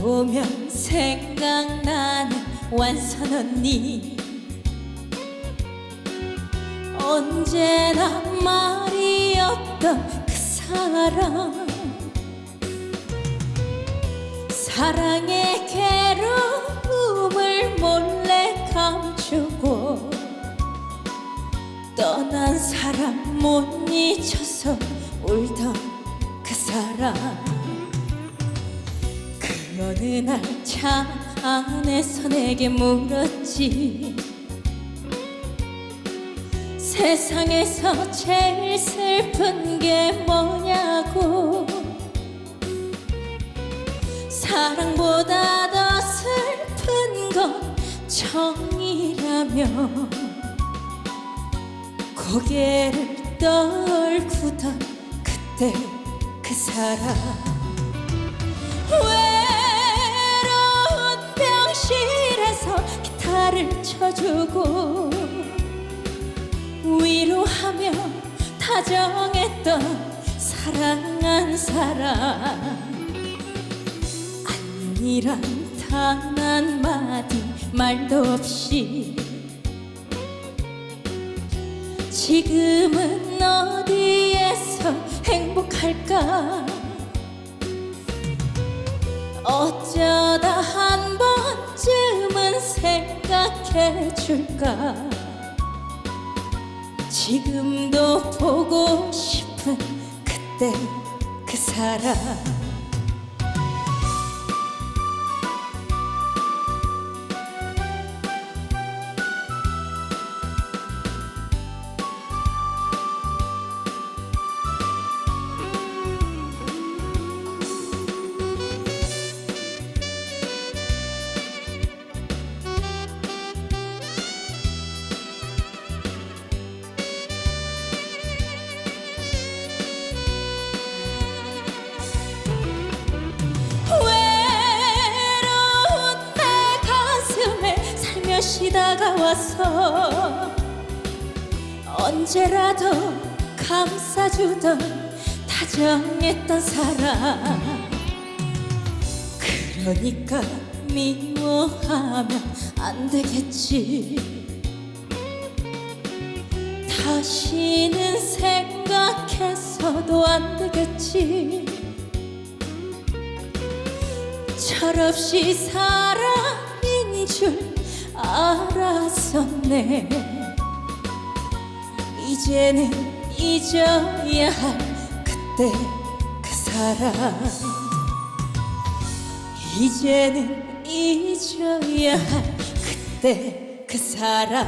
보면 생각나는 완선 언니. 언제나 말이었던 그 사람. 사랑의 괴로움을 몰래 감추고 떠난 사람 못 잊혀서 울던 그 사람. 그 어느 날 차 안에서 내게 물었지. 세상에서 제일 슬픈 게 뭐냐고. 사랑보다 더 슬픈 건 정이라며. 고개를 떨구던 그때 그 사람. 외 쳐주고 위로하며 다정했던 사랑한 사람. 안녕이란 단 한마디 말도 없이 지금은 어디에서 행복할까? 어쩌 해 줄까? 지금도 보고 싶은 그때 그 사람 다가와서 언제라도 감싸주던 다정했던 사람. 그러니까 미워하면 안 되겠지. 다시는 생각해서도 안 되겠지. 철없이 사랑인 줄 알았었네. 이제는 잊어야 할 그때 그 사람 이제는 잊어야 할 그때 그 사람